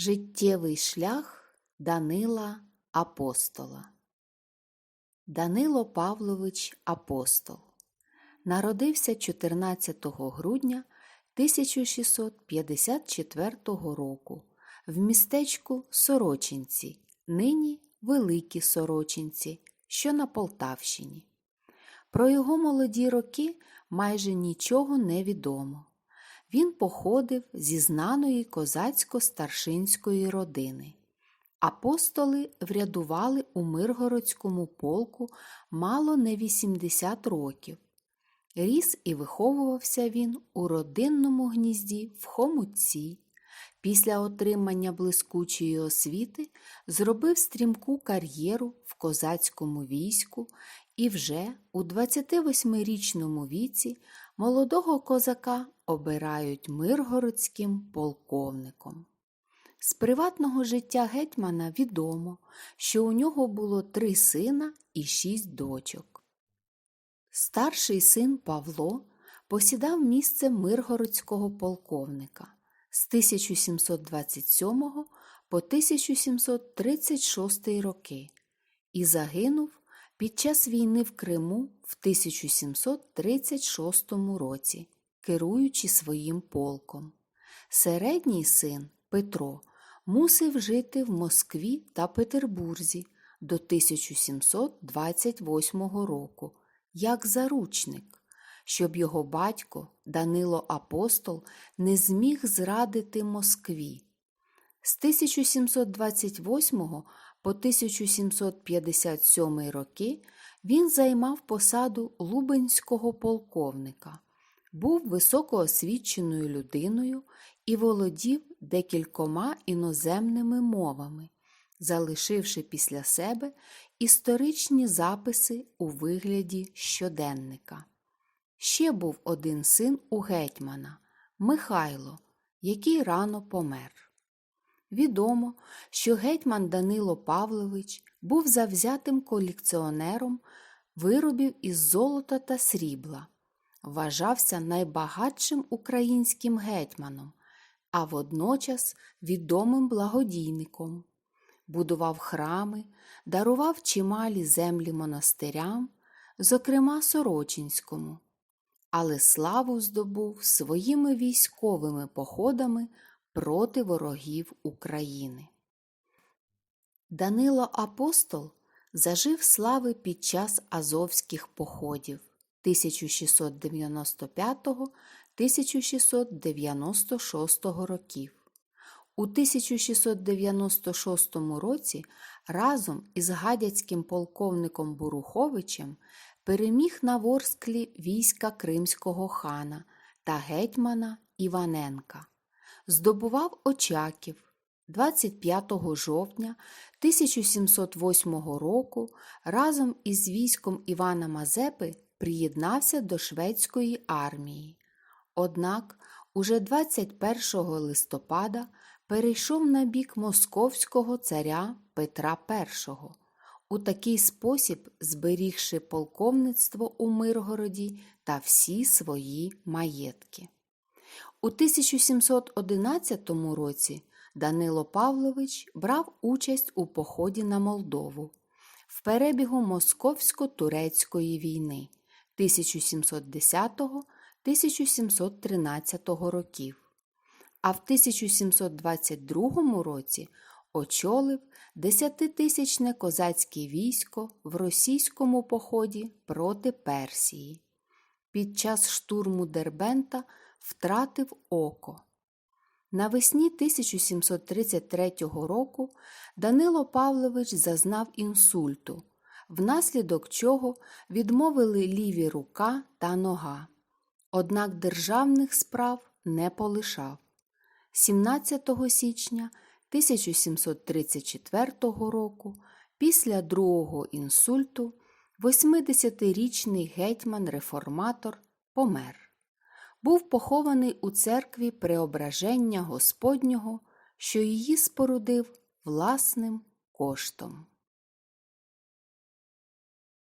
Життєвий шлях Данила Апостола Данило Павлович Апостол народився 14 грудня 1654 року в містечку Сорочинці, нині Великі Сорочинці, що на Полтавщині. Про його молоді роки майже нічого не відомо. Він походив зі знаної козацько-старшинської родини. Апостоли врядували у Миргородському полку мало не 80 років. Ріс і виховувався він у родинному гнізді в Хомутці. Після отримання блискучої освіти зробив стрімку кар'єру в козацькому війську і вже у 28-річному віці молодого козака обирають миргородським полковником. З приватного життя гетьмана відомо, що у нього було три сина і шість дочок. Старший син Павло посідав місце миргородського полковника з 1727 по 1736 роки і загинув під час війни в Криму в 1736 році, керуючи своїм полком. Середній син Петро мусив жити в Москві та Петербурзі до 1728 року як заручник, щоб його батько Данило Апостол не зміг зрадити Москві. З 1728 по 1757 роки він займав посаду лубенського полковника, був високоосвіченою людиною і володів декількома іноземними мовами, залишивши після себе історичні записи у вигляді щоденника. Ще був один син у гетьмана Михайло, який рано помер. Відомо, що гетьман Данило Павлович був завзятим колекціонером виробів із золота та срібла, вважався найбагатшим українським гетьманом, а водночас відомим благодійником. Будував храми, дарував чималі землі монастирям, зокрема Сорочинському, але славу здобув своїми військовими походами проти ворогів України. Данило Апостол зажив слави під час азовських походів 1695-1696 років. У 1696 році разом із гадяцьким полковником Буруховичем переміг на Ворсклі війська Кримського хана та гетьмана Іваненка, здобував Очаків 25 жовтня 1708 року разом із військом Івана Мазепи приєднався до шведської армії. Однак уже 21 листопада перейшов на бік московського царя Петра І, у такий спосіб зберігши полковництво у Миргороді та всі свої маєтки. У 1711 році Данило Павлович брав участь у поході на Молдову в перебігу Московсько-турецької війни 1710-1713 років а в 1722 році очолив десятитисячне козацьке військо в російському поході проти Персії. Під час штурму Дербента втратив око. Навесні 1733 року Данило Павлович зазнав інсульту, внаслідок чого відмовили ліві рука та нога. Однак державних справ не полишав. 17 січня 1734 року, після другого інсульту, 80-річний гетьман-реформатор помер. Був похований у церкві Преображення Господнього, що її спорудив власним коштом.